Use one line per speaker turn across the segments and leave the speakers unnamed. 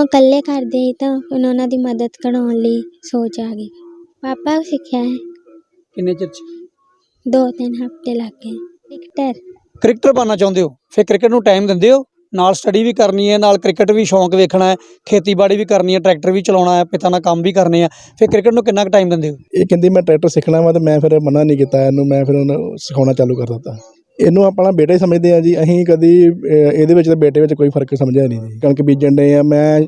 ਜਦੋਂ ਇਕੱਲੇ ਕਰਦੇ ਸੀ ਤਾਂ ਹੁਣ ਉਹਨਾਂ ਦੀ ਮਦਦ ਕਰਾਉਣ ਲਈ ਸੋਚ ਆ ਗਈ। ਪਾਪਾ ਕੋਲ ਸਿੱਖਿਆ ਹੈ।
ਕਿੰਨੇ ਚਿਰ ਚ?
ਦੋ ਤਿੰਨ ਹਫ਼ਤੇ ਲੱਗ ਗਏ। ਕ੍ਰਿਕਟਰ।
ਕ੍ਰਿਕਟਰ ਬਣਨਾ ਚਾਹੁੰਦੇ ਹੋ? ਫਿਰ ਕ੍ਰਿਕਟ ਨੂੰ ਟਾਈਮ ਦਿੰਦੇ ਹੋ? ਨਾਲ ਸਟੱਡੀ ਵੀ ਕਰਨੀ ਹੈ ਨਾਲ ਕ੍ਰਿਕਟ ਵੀ ਸ਼ੌਂਕ ਵੇਖਣਾ ਹੈ ਖੇਤੀਬਾੜੀ ਵੀ ਕਰਨੀ ਹੈ ਟਰੈਕਟਰ ਵੀ ਚਲਾਉਣਾ ਹੈ ਪਿਤਾ ਨਾਲ ਕੰਮ ਵੀ ਕਰਨੇ ਆ। ਫਿਰ ਕ੍ਰਿਕਟ ਨੂੰ ਕਿੰਨਾ ਕੁ ਟਾਈਮ ਦਿੰਦੇ ਹੋ?
ਇਹ ਕਹਿੰਦੀ ਮੈਂ ਟਰੈਕਟਰ ਸਿੱਖਣਾ ਵਾ ਤੇ ਮੈਂ ਫਿਰ ਮਨਾ ਨਹੀਂ ਕੀਤਾ ਇਹਨੂੰ ਮੈਂ ਫਿਰ ਉਹਨੂੰ ਸਿਖਾਉਣਾ ਚਾਲੂ ਕਰ ਦਿੱਤਾ। ਇਹਨੂੰ ਆਪਣਾ ਬੇਟਾ ਹੀ ਸਮਝਦੇ ਆ ਜੀ ਅਸੀਂ ਕਦੀ ਇਹਦੇ ਵਿੱਚ ਤੇ ਬੇਟੇ ਵਿੱਚ ਕੋਈ ਫ਼ਰਕ ਸਮਝਿਆ ਨਹੀਂ ਜੀ। ਕਣਕ ਬੀਜਣ ਦੇ ਆ ਮੈਂ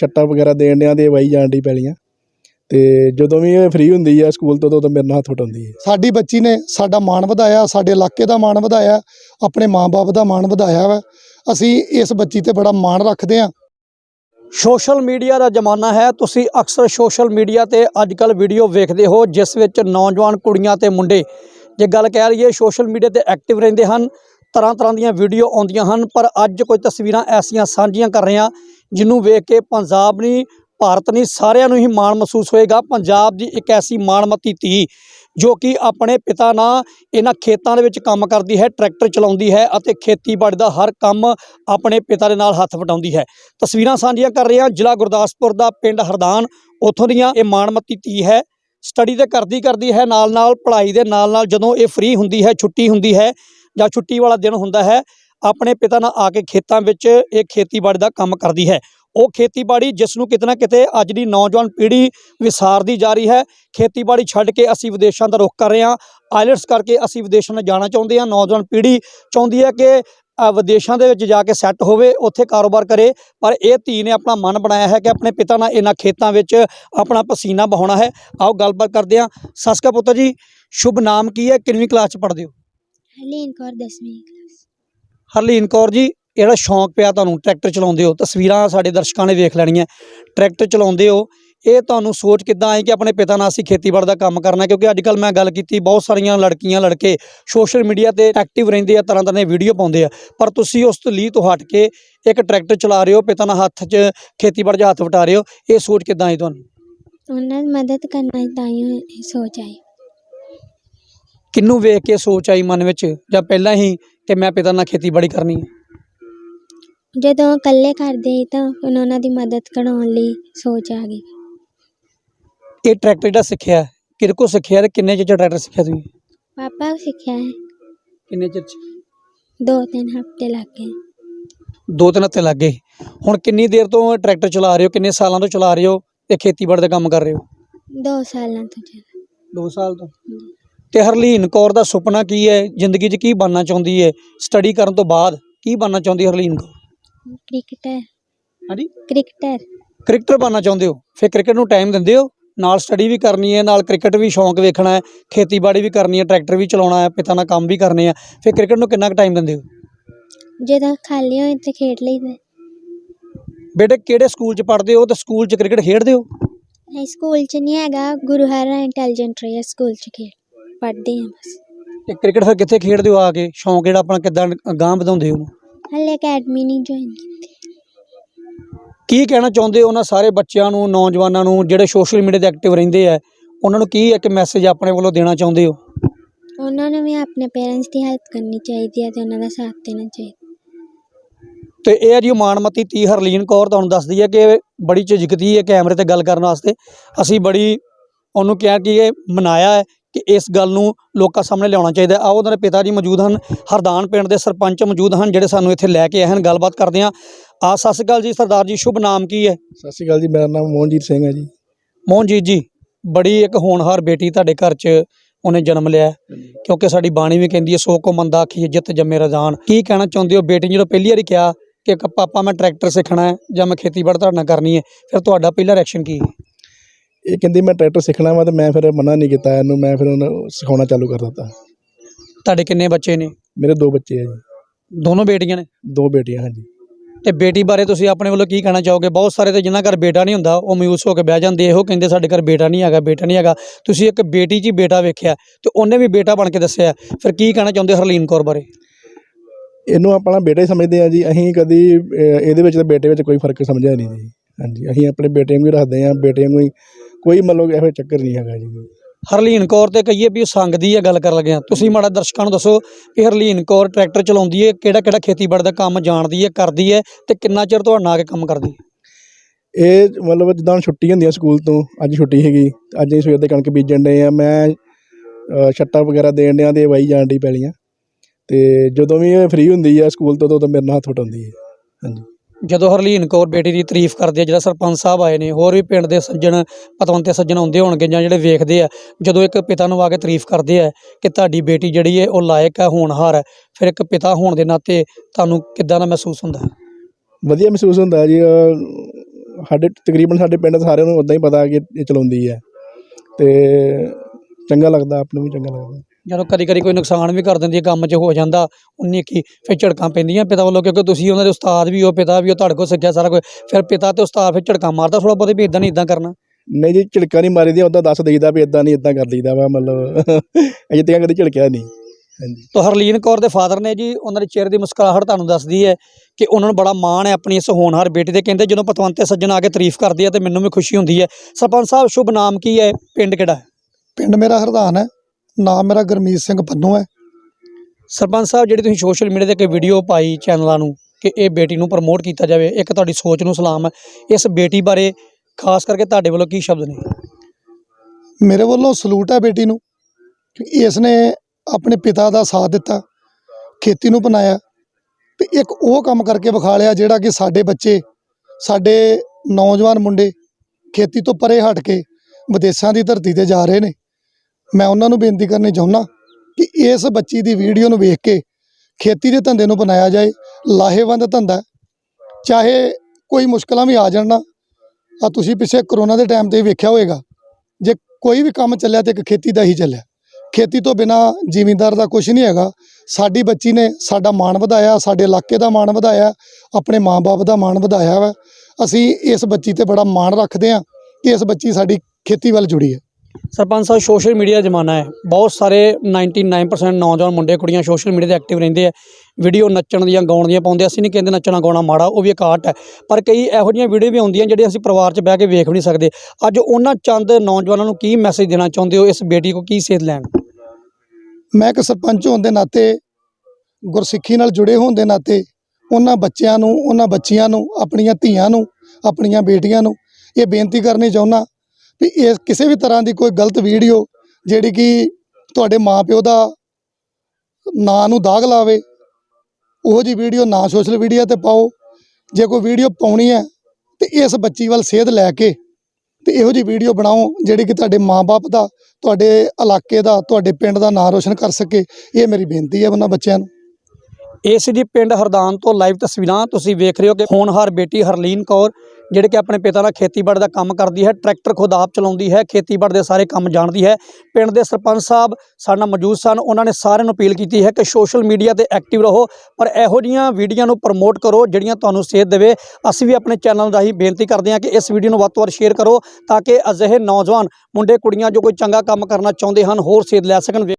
ਛੱਟਾਂ ਵਗੈਰਾ ਦੇਣ ਡਿਆਂ ਤੇ ਵਾਈ ਜਾਣ ਦੀ ਪੈਲੀਆਂ। ਤੇ ਜਦੋਂ ਵੀ ਇਹ ਫ੍ਰੀ ਹੁੰਦੀ ਆ ਸਕੂਲ ਤੋਂ ਉਦੋਂ ਮੇਰੇ ਨਾਲ ਹੱਥ ਵਟਾਉਂਦੀ ਹੈ
ਸਾਡੀ ਬੱਚੀ ਨੇ ਸਾਡਾ ਮਾਣ ਵਧਾਇਆ ਸਾਡੇ ਇਲਾਕੇ ਦਾ ਮਾਣ ਵਧਾਇਆ ਆਪਣੇ ਮਾਂ-ਬਾਪ ਦਾ ਮਾਣ ਵਧਾਇਆ ਵਾ। ਅਸੀਂ ਇਸ ਬੱਚੀ ਤੇ ਬੜਾ ਮਾਣ ਰੱਖਦੇ ਹਾਂ।
ਸੋਸ਼ਲ ਮੀਡੀਆ ਦਾ ਜ਼ਮਾਨਾ ਹੈ ਤੁਸੀਂ ਅਕਸਰ ਸੋਸ਼ਲ ਮੀਡੀਆ ਤੇ ਅੱਜ ਕੱਲ ਵੀਡੀਓ ਵੇਖਦੇ ਹੋ ਜਿਸ ਵਿੱਚ ਨੌਜਵਾਨ ਕੁੜੀਆਂ ਤੇ ਮੁੰਡੇ ਜੇ ਗੱਲ ਕਹਿ ਲਈਏ ਸੋਸ਼ਲ ਮੀਡੀਆ ਤੇ ਐਕਟਿਵ ਰਹਿੰਦੇ ਹਨ, ਤਰ੍ਹਾਂ ਤਰ੍ਹਾਂ ਦੀਆਂ ਵੀਡੀਓ ਆਉਂਦੀਆਂ ਹਨ, ਪਰ ਅੱਜ ਕੋਈ ਤਸਵੀਰਾਂ ਐਸੀਆਂ ਸਾਂਝੀਆਂ ਕਰ ਰਹੇ ਹਾਂ, ਜਿਹਨੂੰ ਵੇਖ ਕੇ ਪੰਜਾਬ ਨਹੀਂ ਭਾਰਤ ਨਹੀਂ ਸਾਰਿਆਂ ਨੂੰ ਹੀ ਮਾਣ ਮਹਿਸੂਸ ਹੋਏਗਾ। ਪੰਜਾਬ ਦੀ ਇੱਕ ਐਸੀ ਮਾਣਮੱਤੀ ਧੀ ਜੋ ਕਿ ਆਪਣੇ ਪਿਤਾ ਨਾਲ ਇਹਨਾਂ ਖੇਤਾਂ ਦੇ ਵਿੱਚ ਕੰਮ ਕਰਦੀ ਹੈ, ਟਰੈਕਟਰ ਚਲਾਉਂਦੀ ਹੈ ਅਤੇ ਖੇਤੀਬਾੜੀ ਦਾ ਹਰ ਕੰਮ ਆਪਣੇ ਪਿਤਾ ਦੇ ਨਾਲ ਹੱਥ ਵਟਾਉਂਦੀ ਹੈ। ਤਸਵੀਰਾਂ ਸਾਂਝੀਆਂ ਕਰ ਰਹੇ ਹਾਂ, ਜ਼ਿਲ੍ਹਾ ਗੁਰਦਾਸਪੁਰ ਦਾ ਪਿੰਡ ਹਰਦਾਨ, ਉੱਥੋਂ ਦੀਆਂ ਇਹ ਮਾਣਮੱਤੀ ਧੀ ਹੈ। ਸਟੱਡੀ ਤੇ ਕਰਦੀ ਕਰਦੀ ਹੈ ਨਾਲ ਨਾਲ ਪੜ੍ਹਾਈ ਦੇ ਨਾਲ ਨਾਲ ਜਦੋਂ ਇਹ ਫ੍ਰੀ ਹੁੰਦੀ ਹੈ, ਛੁੱਟੀ ਹੁੰਦੀ ਹੈ ਜਾਂ ਛੁੱਟੀ ਵਾਲਾ ਦਿਨ ਹੁੰਦਾ ਹੈ, ਆਪਣੇ ਪਿਤਾ ਨਾਲ ਆ ਕੇ ਖੇਤਾਂ ਵਿੱਚ ਇਹ ਖੇਤੀਬਾੜੀ ਦਾ ਕੰਮ ਕਰਦੀ ਹੈ। ਉਹ ਖੇਤੀਬਾੜੀ ਜਿਸ ਨੂੰ ਕਿਤੇ ਨਾ ਕਿਤੇ ਅੱਜ ਦੀ ਨੌਜਵਾਨ ਪੀੜ੍ਹੀ ਵਿਸਾਰਦੀ ਜਾ ਰਹੀ ਹੈ। ਖੇਤੀਬਾੜੀ ਛੱਡ ਕੇ ਅਸੀਂ ਵਿਦੇਸ਼ਾਂ ਦਾ ਰੁਖ ਕਰ ਰਹੇ ਹਾਂ। ਆਇਲਟਸ ਕਰਕੇ ਅਸੀਂ ਵਿਦੇਸ਼ਾਂ ਨਾਲ ਜਾਣਾ ਚਾਹੁੰਦੇ ਹਾਂ। ਨੌਜਵਾਨ ਪੀੜ੍ਹੀ ਚਾਹੁੰਦੀ ਹੈ ਕਿ ਵਿਦੇਸ਼ਾਂ ਦੇ ਵਿੱਚ ਜਾ ਕੇ ਸੈੱਟ ਹੋਵੇ ਉੱਥੇ ਕਾਰੋਬਾਰ ਕਰੇ ਪਰ ਇਹ ਧੀ ਨੇ ਆਪਣਾ ਮਨ ਬਣਾਇਆ ਹੈ ਕਿ ਆਪਣੇ ਪਿਤਾ ਨਾਲ ਇਹਨਾਂ ਖੇਤਾਂ ਵਿੱਚ ਆਪਣਾ ਪਸੀਨਾ ਬਹਾਉਣਾ ਹੈ। ਆਓ ਗੱਲਬਾਤ ਕਰਦੇ ਹਾਂ। ਸਸਕਾ ਪੁੱਤਰ ਜੀ। ਸ਼ੁਭ ਨਾਮ ਕੀ ਹੈ? ਕਿੰਨਵੀਂ ਕਲਾਸ ਚ ਪੜ੍ਹਦੇ ਹੋ?
ਹਰਲੀਨ ਕੌਰ 10ਵੀਂ ਕਲਾਸ।
ਹਰਲੀਨ ਕੌਰ ਜੀ ਜਿਹੜਾ ਸ਼ੌਂਕ ਪਿਆ ਤੁਹਾਨੂੰ ਟਰੈਕਟਰ ਚਲਾਉਂਦੇ ਹੋ। ਤਸਵੀਰਾਂ ਸਾਡੇ ਦਰਸ਼ਕਾਂ ਨੇ ਵੇਖ ਲੈਣੀਆਂ। ਟਰੈਕਟਰ ਚਲਾਉਂਦੇ ਹੋ। ਇਹ ਤੁਹਾਨੂੰ ਸੋਚ ਕਿੱਦਾਂ ਆਈ ਕਿ ਆਪਣੇ ਪਿਤਾ ਨਾਲ ਅਸੀਂ ਖੇਤੀਬਾੜੀ ਦਾ ਕੰਮ ਕਰਨਾ ਕਿਉਂਕਿ ਅੱਜ ਕੱਲ ਮੈਂ ਗੱਲ ਕੀਤੀ ਬਹੁਤ ਸਾਰੀਆਂ ਲੜਕੀਆਂ ਲੜਕੇ ਸੋਸ਼ਲ ਮੀਡੀਆ ਤੇ ਐਕਟਿਵ ਰਹਿੰਦੇ ਆ ਤਰ੍ਹਾਂ ਤਰ੍ਹਾਂ ਦੀਆਂ ਵੀਡੀਓ ਪਾਉਂਦੇ ਆ। ਪਰ ਤੁਸੀਂ ਉਸ ਤੋਂ ਲੀ ਤੋਂ ਹਟ ਕੇ ਇੱਕ ਟਰੈਕਟਰ ਚਲਾ ਰਹੇ ਹੋ ਪਿਤਾ ਨਾਲ ਹੱਥ 'ਚ ਖੇਤੀਬਾੜੀ 'ਚ ਹੱਥ ਵਟਾ ਰਹੇ ਹੋ ਇਹ ਸੋਚ ਕਿੱਦਾਂ ਆਈ ਤੁਹਾਨੂੰ?
ਉਹਨਾਂ ਦੀ ਮਦਦ ਕਰਨਾ ਤਾਂ ਹੀ ਸੋਚ ਆਈ।
ਕਿੰਨੂੰ ਵੇਖ ਕੇ ਸੋਚ ਆਈ ਮਨ ਵਿੱਚ? ਜਾਂ ਪਹਿਲਾਂ ਹੀ ਕਿ ਮੈਂ ਪਿਤਾ ਨਾਲ ਖੇਤੀਬਾੜੀ ਕਰਨੀ ਹੈ?
ਜਦੋਂ ਇਕੱਲੇ ਕਰਦੇ ਸੀ ਤਾਂ ਉਹਨਾਂ ਦੀ ਮਦਦ ਕਰਾਉਣ ਲਈ ਸੋਚ ਆ ਗਈ।
ਇਹ ਟਰੈਕਟਰ ਜਿਹੜਾ ਸਿੱਖਿਆ ਕਿਹਦੇ ਕੋਲ ਸਿੱਖਿਆ ਤੇ ਕਿੰਨੇ ਚਿਰ ਟਰੈਕਟਰ ਸਿੱਖਿਆ ਤੁਸੀਂ?
ਪਾਪਾ ਕੋਲ ਸਿੱਖਿਆ ਹੈ।
ਕਿੰਨੇ ਚਿਰ 'ਚ?
ਦੋ ਤਿੰਨ ਹਫ਼ਤੇ ਲੱਗ ਗਏ।
ਦੋ ਤਿੰਨ ਹਫ਼ਤੇ ਲੱਗ ਗਏ। ਹੁਣ ਕਿੰਨੀ ਦੇਰ ਤੋਂ ਟਰੈਕਟਰ ਚਲਾ ਰਹੇ ਹੋ? ਕਿੰਨੇ ਸਾਲਾਂ ਤੋਂ ਚਲਾ ਰਹੇ ਹੋ ਤੇ ਖੇਤੀਬਾੜੀ ਦਾ ਕੰਮ ਕਰ ਰਹੇ ਹੋ?
ਦੋ ਸਾਲਾਂ ਤੋਂ ਜ਼ਿਆਦਾ
2 ਸਾਲ ਤੋਂ? ਤੇ ਹਰਲੀਨ ਕੌਰ ਦਾ ਸੁਪਨਾ ਕੀ ਹੈ? ਜ਼ਿੰਦਗੀ 'ਚ ਕੀ ਬਣਨਾ ਚਾਹੁੰਦੀ ਹੈ? ਸਟੱਡੀ ਕਰਨ ਤੋਂ ਬਾਅਦ ਕੀ ਬਣਨਾ ਚਾਹੁੰਦੀ ਹੈ ਹਰਲੀਨ ਕੌਰ?
ਕ੍ਰਿਕਟਰ
ਹਾਂਜੀ?
ਕ੍ਰਿਕਟਰ
ਕ੍ਰਿਕਟਰ ਬਣਨਾ ਚਾਹੁੰਦੇ ਹੋ? ਫਿਰ ਕ੍ਰਿਕਟ ਨੂੰ ਟਾਈਮ ਦਿੰਦੇ ਹੋ? ਨਾਲ ਸਟੱਡੀ ਵੀ ਕਰਨੀ ਹੈ ਨਾਲ ਕ੍ਰਿਕਟ ਵੀ ਸ਼ੌਂਕ ਵੇਖਣਾ ਹੈ ਖੇਤੀਬਾੜੀ ਵੀ ਕਰਨੀ ਹੈ ਟਰੈਕਟਰ ਵੀ ਚਲਾਉਣਾ ਹੈ ਪਿਤਾ ਨਾਲ ਕੰਮ ਵੀ ਕਰਨੇ ਆ ਫਿਰ ਕ੍ਰਿਕਟ ਨੂੰ ਕਿੰਨਾ ਕੁ ਟਾਈਮ ਦਿੰਦੇ ਹੋ?
ਜਦੋਂ ਖਾਲੀ ਹੋਏ ਤੇ ਖੇਡ ਲਈਦਾ।
ਬੇਟੇ ਕਿਹੜੇ ਸਕੂਲ 'ਚ ਪੜ੍ਹਦੇ ਹੋ ਤੇ ਸਕੂਲ 'ਚ ਕ੍ਰਿਕਟ ਖੇਡਦੇ ਹੋ?
ਨਹੀਂ ਸਕੂਲ ਚ ਨਹੀਂ ਹੈਗਾ ਗੁਰੂ ਹਰਾ ਇੰਟੈਲੀਜੈਂਟ ਰੇਆ ਸਕੂਲ ਚ ਖੇਡ ਪੜ੍ਹਦੇ ਹਾਂ ਬਸ।
ਤੇ ਕ੍ਰਿਕਟ ਫਿਰ ਕਿੱਥੇ ਖੇਡਦੇ ਹੋ ਆ ਕੇ? ਸ਼ੌਂਕ ਜਿਹੜਾ ਆਪਣਾ ਕਿੱਦਾਂ ਅਗਾਂਹ ਵਧਾਉਂਦੇ ਹੋ?
ਹਲੇ ਅਕੈਡਮੀ ਨਹੀਂ ਜੁਆਇਨ ਕੀਤੀ।
ਕੀ ਕਹਿਣਾ ਚਾਹੁੰਦੇ ਹੋ ਉਹਨਾਂ ਸਾਰੇ ਬੱਚਿਆਂ ਨੂੰ ਨੌਜਵਾਨਾਂ ਨੂੰ ਜਿਹੜੇ ਸੋਸ਼ਲ ਮੀਡੀਆ ਤੇ ਐਕਟਿਵ ਰਹਿੰਦੇ ਆ? ਉਹਨਾਂ ਨੂੰ ਕੀ ਇੱਕ ਮੈਸੇਜ ਆਪਣੇ ਵੱਲੋਂ ਦੇਣਾ ਚਾਹੁੰਦੇ ਹੋ?
ਉਹਨਾਂ ਨੂੰ ਵੀ ਆਪਣੇ ਪੇਰੈਂਟਸ ਦੀ ਹੈਲਪ ਕਰਨੀ ਚਾਹੀਦੀ ਹੈ ਤੇ ਉਹਨਾਂ ਦਾ ਸਾਥ ਦੇਣਾ ਚਾਹੀਦਾ।
ਤੇ ਇਹ ਹੈ ਜੀ ਮਾਣਮੱਤੀ ਧੀ ਹਰਲੀਨ ਕੌਰ ਤੁਹਾਨੂੰ ਦੱਸਦੀ ਹੈ ਕਿ ਬੜੀ ਝਿਜਕਦੀ ਹੈ ਕੈਮਰੇ ਤੇ ਗੱਲ ਕਰਨ ਵਾਸਤੇ। ਅਸੀਂ ਬੜੀ ਉਹਨੂੰ ਕਿਹਾ ਕਿ ਇਹ ਮਨਾਇਆ ਹੈ। ਕਿ ਇਸ ਗੱਲ ਨੂੰ ਲੋਕਾਂ ਸਾਹਮਣੇ ਲਿਆਉਣਾ ਚਾਹੀਦਾ ਹੈ। ਆਓ ਉਹਨਾਂ ਦੇ ਪਿਤਾ ਜੀ ਮੌਜੂਦ ਹਨ ਹਰਦਾਨ ਪਿੰਡ ਦੇ ਸਰਪੰਚ ਮੌਜੂਦ ਹਨ ਜਿਹੜੇ ਸਾਨੂੰ ਇੱਥੇ ਲੈ ਕੇ ਆਏ ਹਨ। ਗੱਲਬਾਤ ਕਰਦੇ ਹਾਂ। ਆ ਸਤਿ ਸ਼੍ਰੀ ਅਕਾਲ ਜੀ ਸਰਦਾਰ ਜੀ ਸ਼ੁਭ ਨਾਮ ਕੀ ਹੈ?
ਸਤਿ ਸ਼੍ਰੀ ਅਕਾਲ ਜੀ ਮੇਰਾ ਨਾਮ ਮੋਹਨਜੀਤ ਸਿੰਘ ਹੈ ਜੀ।
ਮੋਹਨਜੀਤ ਜੀ ਬੜੀ ਇੱਕ ਹੋਣਹਾਰ ਬੇਟੀ ਤੁਹਾਡੇ ਘਰ 'ਚ ਉਹਨੇ ਜਨਮ ਲਿਆ ਹੈ। ਕਿਉਂਕਿ ਸਾਡੀ ਬਾਣੀ ਵੀ ਕਹਿੰਦੀ ਹੈ ਸੋ ਕੋ ਮੰਦਾ ਆਖੀ ਜਿੱਤ ਜੰਮੇ ਰਜ਼ਾਨ। ਕੀ ਕਹਿਣਾ ਚਾਹੁੰਦੇ ਹੋ? ਬੇਟੀ ਜਦੋਂ ਪਹਿਲੀ ਵਾਰੀ ਕਿਹਾ ਕਿ ਪਾਪਾ ਮੈਂ ਟਰੈਕਟਰ ਸਿੱਖਣਾ ਹੈ ਜਾਂ ਮੈਂ ਖੇਤੀਬਾੜੀ ਤੁਹਾਡੇ ਨਾਲ ਕਰਨੀ ਹੈ ਫਿਰ ਤੁਹਾਡਾ ਪਹਿਲਾ ਰਿਐਕਸ਼ਨ ਕੀ
ਇਹ ਕਹਿੰਦੀ ਮੈਂ ਟਰੈਕਟਰ ਸਿੱਖਣਾ ਵਾ ਤੇ ਮੈਂ ਫਿਰ ਮਨਾ ਨਹੀਂ ਕੀਤਾ ਇਹਨੂੰ ਮੈਂ ਫਿਰ ਉਹਨੂੰ ਸਿਖਾਉਣਾ ਚਾਲੂ ਕਰ ਦਿੱਤਾ।
ਤੁਹਾਡੇ ਕਿੰਨੇ ਬੱਚੇ ਨੇ?
ਮੇਰੇ ਦੋ ਬੱਚੇ ਆ ਜੀ।
ਦੋਨੋਂ ਬੇਟੀਆਂ ਨੇ?
ਦੋ ਬੇਟੀਆਂ ਹਾਂਜੀ।
ਤੇ ਬੇਟੀ ਬਾਰੇ ਤੁਸੀਂ ਆਪਣੇ ਵੱਲੋਂ ਕੀ ਕਹਿਣਾ ਚਾਹੋਗੇ? ਬਹੁਤ ਸਾਰੇ ਤੇ ਜਿਨ੍ਹਾਂ ਘਰ ਬੇਟਾ ਨਹੀਂ ਹੁੰਦਾ ਉਹ ਮਾਯੂਸ ਹੋ ਕੇ ਬਹਿ ਜਾਂਦੇ ਇਹੋ ਕਹਿੰਦੇ ਸਾਡੇ ਘਰ ਬੇਟਾ ਨਹੀਂ ਹੈਗਾ ਬੇਟਾ ਨਹੀਂ ਹੈਗਾ। ਤੁਸੀਂ ਇੱਕ ਬੇਟੀ 'ਚ ਹੀ ਬੇਟਾ ਵੇਖਿਆ ਤੇ ਉਹਨੇ ਵੀ ਬੇਟਾ ਬਣ ਕੇ ਦੱਸਿਆ। ਫਿਰ ਕੀ ਕਹਿਣਾ ਚਾਹੁੰਦੇ ਹਰਲੀਨ ਕੌਰ ਬਾਰੇ?
ਇਹਨੂੰ ਆਪਣਾ ਬੇਟਾ ਹੀ ਸਮਝਦੇ ਆ ਜੀ। ਅਸੀਂ ਕਦੀ ਅਹ, ਇਹਦੇ ਵਿੱਚ ਤੇ ਬੇਟੇ ਵਿੱਚ ਕੋਈ ਫ਼ਰਕ ਸਮਝਿਆ ਨਹੀਂ ਜੀ। ਹਾਂਜੀ ਅਸੀਂ ਆਪਣੇ ਬੇਟੇ ਨੂੰ ਹੀ ਰੱਖਦੇ ਆ ਬੇਟੇ ਨੂੰ ਹੀ ਕੋਈ ਮਤਲਬ ਇਹੋ ਚੱਕਰ ਨਹੀਂ ਹੈਗਾ ਜੀ।
ਹਰਲੀਨ ਕੌਰ ਤੇ ਕਹੀਏ ਵੀ ਉਹ ਸੰਗਦੀ ਹੈ ਗੱਲ ਕਰਨ ਲੱਗਿਆ ਤੁਸੀਂ ਮਾੜਾ ਦਰਸ਼ਕਾਂ ਨੂੰ ਦੱਸੋ ਕਿ ਹਰਲੀਨ ਕੌਰ ਟਰੈਕਟਰ ਚਲਾਉਂਦੀ ਹੈ ਕਿਹੜਾ ਕਿਹੜਾ ਖੇਤੀਬਾੜੀ ਦਾ ਕੰਮ ਜਾਣਦੀ ਹੈ ਕਰਦੀ ਹੈ ਤੇ ਕਿੰਨਾ ਚਿਰ ਤੁਹਾਡੇ ਨਾਲ ਆ ਕੇ ਕੰਮ ਕਰਦੀ ਹੈ
ਇਹ ਮਤਲਬ ਜਿੱਦਾਂ ਛੁੱਟੀ ਹੁੰਦੀ ਆ ਸਕੂਲ ਤੋਂ ਅੱਜ ਛੁੱਟੀ ਹੈਗੀ ਅੱਜ ਅਸੀਂ ਸਵੇਰ ਦੇ ਕਣਕ ਬੀਜਣ ਡਏ ਆ ਮੈਂ ਛੱਟਾਂ ਵਗੈਰਾ ਦੇਣ ਡਿਆਂ ਤੇ ਵਾਈ ਜਾਣ ਡਈ ਪੈਲੀਆਂ। ਤੇ ਜਦੋਂ ਵੀ ਇਹ ਫ੍ਰੀ ਹੁੰਦੀ ਆ ਸਕੂਲ ਤੋਂ ਤਾਂ ਮੇਰੇ ਨਾਲ ਹੱਥ ਵਟਾਉਂਦੀ ਹੈ ਹਾਂਜੀ।
ਜਦੋਂ ਹਰਲੀਨ ਕੌਰ ਬੇਟੀ ਦੀ ਤਾਰੀਫ ਕਰਦੇ ਆ ਜਿਹੜਾ ਸਰਪੰਚ ਸਾਹਿਬ ਆਏ ਨੇ ਹੋਰ ਵੀ ਪਿੰਡ ਦੇ ਸੱਜਣ ਪਤਵੰਤੇ ਸੱਜਣ ਆਉਂਦੇ ਹੋਣਗੇ ਜਾਂ ਜਿਹੜੇ ਵੇਖਦੇ ਆ ਜਦੋਂ ਇੱਕ ਪਿਤਾ ਨੂੰ ਆ ਕੇ ਤਾਰੀਫ ਕਰਦੇ ਆ ਕਿ ਤੁਹਾਡੀ ਬੇਟੀ ਜਿਹੜੀ ਹੈ ਉਹ ਲਾਇਕ ਹੈ ਹੋਣਹਾਰ ਹੈ ਫਿਰ ਇੱਕ ਪਿਤਾ ਹੋਣ ਦੇ ਨਾਤੇ ਤੁਹਾਨੂੰ ਕਿੱਦਾਂ ਦਾ ਮਹਿਸੂਸ ਹੁੰਦਾ?
ਵਧੀਆ ਮਹਿਸੂਸ ਹੁੰਦਾ ਜੀ ਅ, ਸਾਡੇ ਤਕਰੀਬਨ ਸਾਡੇ ਪਿੰਡ ਦੇ ਸਾਰਿਆਂ ਨੂੰ ਉਦਾਂ ਹੀ ਪਤਾ ਕਿ ਇਹ ਚਲਾਉਂਦੀ ਹੈ ਤੇ ਚੰਗਾ ਲੱਗਦਾ ਆਪ ਨੂੰ ਵੀ ਚੰਗਾ ਲੱਗਦਾ।
ਜਦੋਂ ਕਦੀ ਕਦੀ ਕੋਈ ਨੁਕਸਾਨ ਵੀ ਕਰ ਦਿੰਦੀ ਹੈ ਕੰਮ 'ਚ ਹੋ ਜਾਂਦਾ ਉਨੀ ਕੀ ਫਿਰ ਝੜਕਾਂ ਪੈਂਦੀਆਂ ਪਿਤਾ ਵੱਲੋਂ ਕਿਉਂਕਿ ਤੁਸੀਂ ਉਹਨਾਂ ਦੇ ਉਸਤਾਦ ਵੀ ਹੋ ਪਿਤਾ ਵੀ ਹੋ ਤੁਹਾਡੇ ਕੋਲ ਸਿੱਖਿਆ ਸਾਰਾ ਕੁਝ ਫਿਰ ਪਿਤਾ ਤੇ ਉਸਤਾਦ ਫਿਰ ਝੜਕਾਂ ਮਾਰਦਾ ਥੋੜਾ ਬਹੁਤੇ ਵੀ ਇਦਾਂ ਨਹੀਂ ਇਦਾਂ ਕਰਨਾ?
ਨਹੀਂ ਜੀ ਝਿੜਕਾਂ ਨਹੀਂ ਮਾਰੀ ਦੀਆਂ ਉਦਾਂ ਦੱਸ ਦੇਈਦਾ ਵੀ ਇਦਾਂ ਨਹੀਂ ਇਦਾਂ ਕਰ ਲਈਦਾ ਵਾ ਮਤਲਬ ਅਜੇ ਤੱਕ ਕਦੇ ਝਿੜਕਿਆ ਨਹੀਂ ਹਾਂਜੀ।
ਤਾਂ ਹਰਲੀਨ ਕੌਰ ਦੇ ਫਾਦਰ ਨੇ ਜੀ ਉਹਨਾਂ ਦੇ ਚਿਹਰੇ ਦੀ ਮੁਸਕਰਾਹਟ ਤੁਹਾਨੂੰ ਦੱਸਦੀ ਹੈ ਕਿ ਉਹਨਾਂ ਨੂੰ ਬੜਾ ਮਾਣ ਹੈ ਆਪਣੀ ਇਸ ਹੋਣਹਾਰ ਬੇਟੀ ਤੇ ਕਹਿੰਦੇ ਜਦੋਂ ਪਤਵੰਤੇ ਸੱਜਣ ਆ ਕੇ ਤਾਰੀਫ ਕਰਦੇ ਆ ਤੇ ਮੈਨੂੰ ਵੀ ਖੁਸ਼ੀ ਹੁੰਦੀ ਹੈ। ਸਰਪੰਚ ਸਾਹਿਬ ਸ਼ੁਭ ਨਾਮ ਕੀ ਹੈ? ਪਿੰਡ ਕਿਹੜਾ ਹੈ?
ਪਿੰਡ ਮੇਰਾ ਹਰਦਾਨ ਹੈ। ਨਾਮ ਮੇਰਾ ਗੁਰਮੀਤ ਸਿੰਘ ਪੰਨੂ ਹੈ।
ਸਰਪੰਚ ਸਾਹਿਬ, ਜਿਹੜੀ ਤੁਸੀਂ ਸੋਸ਼ਲ ਮੀਡੀਆ ਤੇ ਇੱਕ ਵੀਡੀਓ ਪਾਈ ਚੈਨਲਾਂ ਨੂੰ ਕਿ ਇਹ ਬੇਟੀ ਨੂੰ ਪ੍ਰਮੋਟ ਕੀਤਾ ਜਾਵੇ, ਇੱਕ ਤੁਹਾਡੀ ਸੋਚ ਨੂੰ ਸਲਾਮ ਹੈ। ਇਸ ਬੇਟੀ ਬਾਰੇ ਖਾਸ ਕਰਕੇ ਤੁਹਾਡੇ ਵੱਲੋਂ ਕੀ ਸ਼ਬਦ ਨੇ?
ਮੇਰੇ ਵੱਲੋਂ ਸਲੂਟ ਹੈ ਬੇਟੀ ਨੂੰ ਕਿ ਇਸ ਨੇ ਆਪਣੇ ਪਿਤਾ ਦਾ ਸਾਥ ਦਿੱਤਾ, ਖੇਤੀ ਨੂੰ ਅਪਣਾਇਆ ਤੇ ਇੱਕ ਉਹ ਕੰਮ ਕਰਕੇ ਵਿਖਾ ਲਿਆ ਜਿਹੜਾ ਕਿ ਸਾਡੇ ਬੱਚੇ, ਸਾਡੇ ਨੌਜਵਾਨ ਮੁੰਡੇ ਖੇਤੀ ਤੋਂ ਪਰੇ ਹਟ ਕੇ ਵਿਦੇਸ਼ਾਂ ਦੀ ਧਰਤੀ ਤੇ ਜਾ ਰਹੇ ਨੇ। ਮੈਂ ਉਹਨਾਂ ਨੂੰ ਬੇਨਤੀ ਕਰਨੀ ਚਾਹੁੰਦਾ ਕਿ ਇਸ ਬੱਚੀ ਦੀ ਵੀਡੀਓ ਨੂੰ ਵੇਖ ਕੇ ਖੇਤੀ ਦੇ ਧੰਦੇ ਨੂੰ ਬਣਾਇਆ ਜਾਏ, ਲਾਹੇਵੰਦ ਧੰਦਾ ਚਾਹੇ ਕੋਈ ਮੁਸ਼ਕਲਾਂ ਵੀ ਆ ਜਾਣ ਨਾ ਆ ਤੁਸੀਂ ਪਿੱਛੇ ਕਰੋਨਾ ਦੇ ਟਾਈਮ ਤੇ ਵੇਖਿਆ ਹੋਵੇਗਾ ਜੇ ਕੋਈ ਵੀ ਕੰਮ ਚੱਲਿਆ ਤੇ ਇੱਕ ਖੇਤੀ ਦਾ ਹੀ ਚੱਲਿਆ। ਖੇਤੀ ਤੋਂ ਬਿਨਾ ਜ਼ਿਮੀਂਦਾਰ ਦਾ ਕੁਝ ਨਹੀਂ ਹੈਗਾ। ਸਾਡੀ ਬੱਚੀ ਨੇ ਸਾਡਾ ਮਾਣ ਵਧਾਇਆ, ਸਾਡੇ ਇਲਾਕੇ ਦਾ ਮਾਣ ਵਧਾਇਆ, ਆਪਣੇ ਮਾਪੇ ਦਾ ਮਾਣ ਵਧਾਇਆ ਵਾ। ਅਸੀਂ ਇਸ ਬੱਚੀ ਤੇ ਬੜਾ ਮਾਣ ਰੱਖਦੇ ਹਾਂ ਕਿ ਇਸ ਬੱਚੀ ਸਾਡੀ ਖੇਤੀ ਵੱਲ ਜੁੜੀ ਹੈ।
ਸਰਪੰਚ ਸਾਹਿਬ, ਸੋਸ਼ਲ ਮੀਡੀਆ ਦਾ ਜ਼ਮਾਨਾ ਹੈ। ਬਹੁਤ ਸਾਰੇ 99% ਨੌਜਵਾਨ ਮੁੰਡੇ, ਕੁੜੀਆਂ ਸੋਸ਼ਲ ਮੀਡੀਆ ਤੇ ਐਕਟਿਵ ਰਹਿੰਦੇ ਆ। ਵੀਡੀਓ ਨੱਚਣ ਦੀਆਂ, ਗਾਉਣ ਦੀਆਂ ਪਾਉਂਦੇ ਅਸੀਂ ਨਹੀਂ ਕਹਿੰਦੇ ਨੱਚਣਾ, ਗਾਉਣਾ ਮਾੜਾ, ਉਹ ਵੀ ਇੱਕ ਆਰਟ ਹੈ। ਪਰ ਕਈ ਇਹੋ ਜਿਹੀਆਂ ਵੀਡੀਓ ਵੀ ਆਉਂਦੀਆਂ ਜਿਹੜੇ ਅਸੀਂ ਪਰਿਵਾਰ 'ਚ ਬਹਿ ਕੇ ਵੇਖ ਵੀ ਨਹੀਂ ਸਕਦੇ। ਅੱਜ ਉਹਨਾਂ ਚੰਦ ਨੌਜਵਾਨਾਂ ਨੂੰ ਕੀ ਮੈਸੇਜ ਦੇਣਾ ਚਾਹੁੰਦੇ ਹੋ? ਇਸ ਬੇਟੀ ਕੋ ਕੀ ਸੇਧ ਲੈਣ?
ਮੈਂ ਇੱਕ ਸਰਪੰਚ ਹੋਣ ਦੇ ਨਾਤੇ, ਗੁਰਸਿੱਖੀ ਨਾਲ ਜੁੜੇ ਹੋਣ ਦੇ ਨਾਤੇ, ਉਹਨਾਂ ਬੱਚਿਆਂ ਨੂੰ, ਉਹਨਾਂ ਬੱਚੀਆਂ ਨੂੰ, ਆਪਣੀਆਂ ਧੀਆਂ ਨੂੰ, ਆਪਣੀਆਂ ਬੇਟੀਆਂ ਨੂੰ ਇਹ ਬੇਨਤੀ ਕਰਨੀ ਚਾਹੁੰਦਾ ਵੀ ਇਸ ਕਿਸੇ ਵੀ ਤਰ੍ਹਾਂ ਦੀ ਕੋਈ ਗਲਤ ਵੀਡੀਓ ਜਿਹੜੀ ਕਿ ਤੁਹਾਡੇ ਮਾਪਿਓ ਦਾ ਨਾਂ ਨੂੰ ਦਾਗ ਲਾਵੇ, ਉਹ ਜੀ ਵੀਡੀਓ ਨਾ ਸੋਸ਼ਲ ਮੀਡੀਆ ਤੇ ਪਾਓ। ਜੇ ਕੋਈ ਵੀਡੀਓ ਪਾਉਣੀ ਹੈ ਤੇ ਇਸ ਬੱਚੀ ਵੱਲ ਸੇਧ ਲੈ ਕੇ ਤੇ ਇਹੋ ਜੀ ਵੀਡੀਓ ਬਣਾਓ ਜਿਹੜੀ ਕਿ ਤੁਹਾਡੇ ਮਾਪੇ ਦਾ, ਤੁਹਾਡੇ ਇਲਾਕੇ ਦਾ, ਤੁਹਾਡੇ ਪਿੰਡ ਦਾ ਨਾਂ ਰੋਸ਼ਨ ਕਰ ਸਕੇ। ਇਹ ਮੇਰੀ ਬੇਨਤੀ ਹੈ ਉਹਨਾਂ ਬੱਚਿਆਂ ਨੂੰ।
ਇਸ ਦੀ ਪਿੰਡ ਹਰਦਾਨ ਤੋਂ ਲਾਈਵ ਤਸਵੀਰਾਂ ਤੁਸੀਂ ਵੇਖ ਰਹੇ ਹੋ ਕਿ ਹੋਣਹਾਰ ਬੇਟੀ ਹਰਲੀਨ ਕੌਰ ਜਿਹੜੇ ਕਿ ਆਪਣੇ ਪਿਤਾ ਦਾ ਖੇਤੀਬਾੜੀ ਦਾ ਕੰਮ ਕਰਦੀ ਹੈ, ਟਰੈਕਟਰ ਖੁਦ ਆਪ ਚਲਾਉਂਦੀ ਹੈ, ਖੇਤੀਬਾੜੀ ਦੇ ਸਾਰੇ ਕੰਮ ਜਾਣਦੀ ਹੈ। ਪਿੰਡ ਦੇ ਸਰਪੰਚ ਸਾਹਿਬ ਸਾਡੇ ਨਾਲ ਮੌਜੂਦ ਸਨ, ਉਹਨਾਂ ਨੇ ਸਾਰਿਆਂ ਨੂੰ ਅਪੀਲ ਕੀਤੀ ਹੈ ਕਿ ਸੋਸ਼ਲ ਮੀਡੀਆ ਤੇ ਐਕਟਿਵ ਰਹੋ, ਪਰ ਇਹੋ ਜਿਹੀਆਂ ਵੀਡੀਓ ਨੂੰ ਪ੍ਰਮੋਟ ਕਰੋ, ਜਿਹੜੀਆਂ ਤੁਹਾਨੂੰ ਸੇਧ ਦੇਵੇ। ਅਸੀਂ ਵੀ ਆਪਣੇ ਚੈਨਲ ਰਾਹੀਂ ਬੇਨਤੀ ਕਰਦੇ ਹਾਂ ਕਿ ਇਸ ਵੀਡੀਓ ਨੂੰ ਵੱਧ ਤੋਂ ਵੱਧ ਸ਼ੇਅਰ ਕਰੋ, ਤਾਂ ਕਿ ਅਜਿਹੇ ਨੌਜਵਾਨ ਮੁੰਡੇ, ਕੁੜੀਆਂ ਜੋ ਕੋਈ ਚੰਗਾ ਕੰਮ ਕਰਨਾ ਚਾਹੁੰਦੇ ਹਨ, ਹੋਰ ਸੇਧ ਲੈ ਸਕਣ।